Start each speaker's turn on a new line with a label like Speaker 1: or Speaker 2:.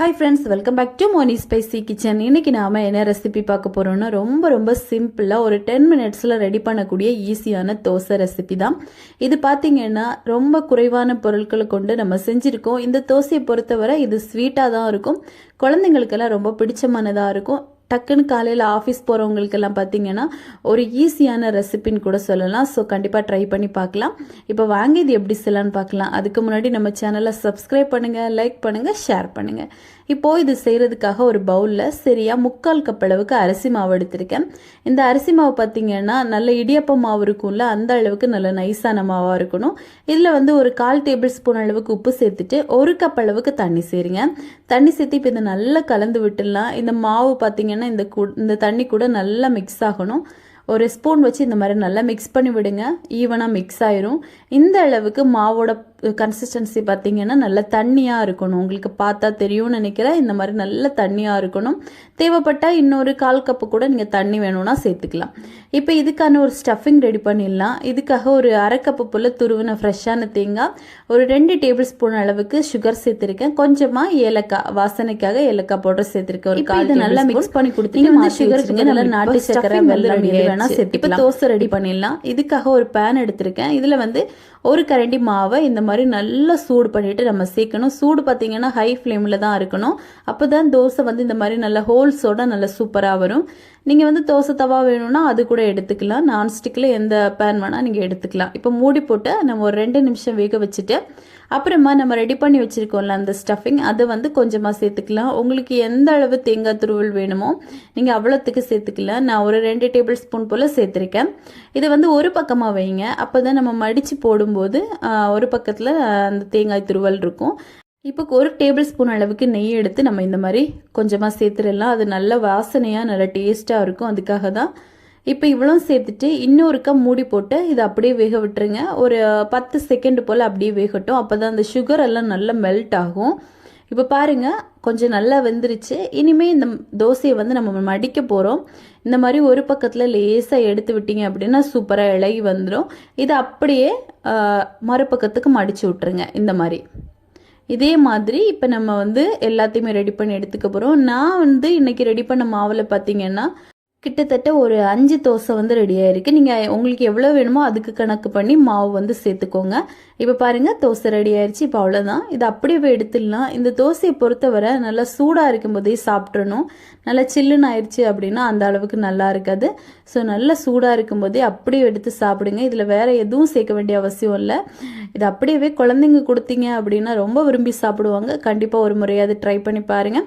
Speaker 1: Hi friends welcome back to Moni spicy kitchen இன்னைக்கு நாம என்ன ரெசிபி பார்க்க போகிறோம்னா ரொம்ப ரொம்ப சிம்பிளாக ஒரு டென் மினிட்ஸில் ரெடி பண்ணக்கூடிய ஈஸியான தோசை ரெசிபி தான். இது பார்த்திங்கன்னா ரொம்ப குறைவான பொருட்களை கொண்டு நம்ம செஞ்சுருக்கோம். இந்த தோசையை பொறுத்தவரை இது ஸ்வீட்டாக தான் இருக்கும். குழந்தைங்களுக்கெல்லாம் ரொம்ப பிடிச்சமானதாக இருக்கும். டக்குன்னு காலையில் ஆஃபீஸ் போகிறவங்களுக்கெல்லாம் பார்த்தீங்கன்னா ஒரு ஈஸியான ரெசிபின்னு கூட சொல்லலாம். ஸோ கண்டிப்பாக ட்ரை பண்ணி பார்க்கலாம். இப்போ வாங்கி இது எப்படி செய்யலான்னு பார்க்கலாம். அதுக்கு முன்னாடி நம்ம சேனலை சப்ஸ்கிரைப் பண்ணுங்கள் லைக் பண்ணுங்கள் ஷேர் பண்ணுங்கள் இப்போது இது செய்கிறதுக்காக ஒரு பவுலில் சரியாக முக்கால் கப் அளவுக்கு அரிசி மாவு எடுத்திருக்கேன். இந்த அரிசி மாவு பார்த்தீங்கன்னா நல்ல இடியப்ப மாவு இருக்கும்ல அந்த அளவுக்கு நல்ல நைஸான மாவாக இருக்கணும். இதில் வந்து ஒரு கால் டேபிள் ஸ்பூன் அளவுக்கு உப்பு சேர்த்துட்டு ஒரு கப் அளவுக்கு தண்ணி சேருங்க. தண்ணி சேர்த்து இப்போ இதை நல்லா கலந்து விட்டுடலாம். இந்த மாவு பார்த்தீங்கன்னா இந்த கு- இந்த தண்ணி கூட நல்லா மிக்ஸ் ஆகணும். ஒரு ஸ்பூன் வச்சு இந்த மாதிரி நல்லா மிக்ஸ் பண்ணி விடுங்க. ஈவனாக மிக்ஸ் ஆயிரும். இந்த அளவுக்கு மாவோட கன்சிஸ்டன்சி பார்த்தீங்கன்னா நல்ல தண்ணியாக இருக்கணும். உங்களுக்கு பார்த்தா தெரியும்னு நினைக்கிறேன். இந்த மாதிரி நல்ல தண்ணியாக இருக்கணும். தேவைப்பட்டால் இன்னொரு கால் கப்பு கூட நீங்கள் தண்ணி வேணும்னா சேர்த்துக்கலாம். இப்போ இதுக்கான ஒரு ஸ்டஃபிங் ரெடி பண்ணிடலாம். இதுக்காக ஒரு அரை கப்பு போல் துருவின ஃப்ரெஷ்ஷான தேங்காய் ஒரு ரெண்டு டேபிள் ஸ்பூன் அளவுக்கு சுகர் சேர்த்துருக்கேன். கொஞ்சமாக ஏலக்காய் வாசனைக்காக ஏலக்காய் பவுடர் சேர்த்துருக்கேன். ஒரு கால் நல்லா மிக்ஸ் பண்ணி கொடுத்தீங்க இந்த சுகருக்கு நல்லா நாட்டு சக்கரை எது வேணா சேர்த்து இப்போ தோசை ரெடி பண்ணிடலாம். இதுக்காக ஒரு பேன் எடுத்திருக்கேன். இதில் வந்து ஒரு கரண்டி மாவை இந்த மாதிரி நல்லா சூடு பண்ணிட்டு நம்ம சேர்க்கணும். சூடு பார்த்தீங்கன்னா ஹை ஃப்ளேமில் தான் இருக்கணும். அப்போ தான் தோசை வந்து இந்த மாதிரி நல்ல ஹோல்ஸோட நல்ல சூப்பராக வரும். நீங்கள் வந்து தோசை தவா வேணும்னா அது கூட எடுத்துக்கலாம். நான்ஸ்டிக்கில் எந்த பேன் வேணால் நீங்கள் எடுத்துக்கலாம். இப்போ மூடி போட்டு நம்ம ஒரு ரெண்டு நிமிஷம் வேக வச்சுட்டு அப்புறமா நம்ம ரெடி பண்ணி வச்சுருக்கோம்ல அந்த ஸ்டஃபிங் அதை வந்து கொஞ்சமாக சேர்த்துக்கலாம். உங்களுக்கு எந்த அளவு தேங்காய் துருவல் வேணுமோ நீங்கள் அவ்வளோத்துக்கு சேர்த்துக்கலாம். நான் ஒரு ரெண்டு டேபிள் ஸ்பூன் போல் சேர்த்துருக்கேன். இதை வந்து ஒரு பக்கமாக வைங்க. அப்போ தான் நம்ம மடித்து போடும்போது ஒரு பக்கத்தில் அந்த தேங்காய் துருவல் இருக்கும். இப்போ ஒரு டேபிள் ஸ்பூன் அளவுக்கு நெய் எடுத்து நம்ம இந்த மாதிரி கொஞ்சமாக சேர்த்துடலாம். அது நல்ல வாசனையாக நல்ல டேஸ்ட்டாக இருக்கும். அதுக்காக தான் இப்போ இவ்வளோ சேர்த்துட்டு இன்னொருக்கா மூடி போட்டு இதை அப்படியே வேக விட்டுருங்க. ஒரு பத்து செகண்ட் போல் அப்படியே வேகட்டும். அப்போ தான் அந்த சுகர் எல்லாம் நல்லா மெல்ட் ஆகும். இப்போ பாருங்கள் கொஞ்சம் நல்லா வெந்துருச்சு. இனிமேல் இந்த தோசையை வந்து நம்ம மடிக்க போகிறோம் இந்த மாதிரி ஒரு பக்கத்தில் லேசாக எடுத்து விட்டீங்க அப்படின்னா சூப்பராக இலகி வந்துடும் இதை அப்படியே மறுபக்கத்துக்கு மடித்து விட்டுருங்க. இந்த மாதிரி. இதே மாதிரி இப்போ நம்ம வந்து எல்லாத்தையுமே ரெடி பண்ணி எடுத்துக்க போகிறோம் நான் வந்து இன்றைக்கி ரெடி பண்ண மாவில் பார்த்தீங்கன்னா கிட்டத்தட்ட ஒரு அஞ்சு தோசை வந்து ரெடி ஆயிருக்கு. நீங்கள் உங்களுக்கு எவ்வளோ வேணுமோ அதுக்கு கணக்கு பண்ணி மாவு வந்து சேர்த்துக்கோங்க. இப்போ பாருங்கள் தோசை ரெடி ஆயிடுச்சு இப்போ அவ்வளோதான் இது அப்படியே எடுத்துடலாம். இந்த தோசையை பொறுத்தவரை நல்லா சூடாக இருக்கும்போதே சாப்பிட்றணும் நல்லா சில்லுன்னு ஆயிடுச்சு அப்படின்னா அந்த அளவுக்கு நல்லா இருக்காது. ஸோ நல்லா சூடாக இருக்கும்போதே அப்படியே எடுத்து சாப்பிடுங்க. இதில் வேறு எதுவும் சேர்க்க வேண்டிய அவசியம் இல்லை. இது அப்படியே குழந்தைங்க கொடுத்தீங்க அப்படின்னா ரொம்ப விரும்பி சாப்பிடுவாங்க. கண்டிப்பாக ஒரு முறையாவது ட்ரை பண்ணி பாருங்கள்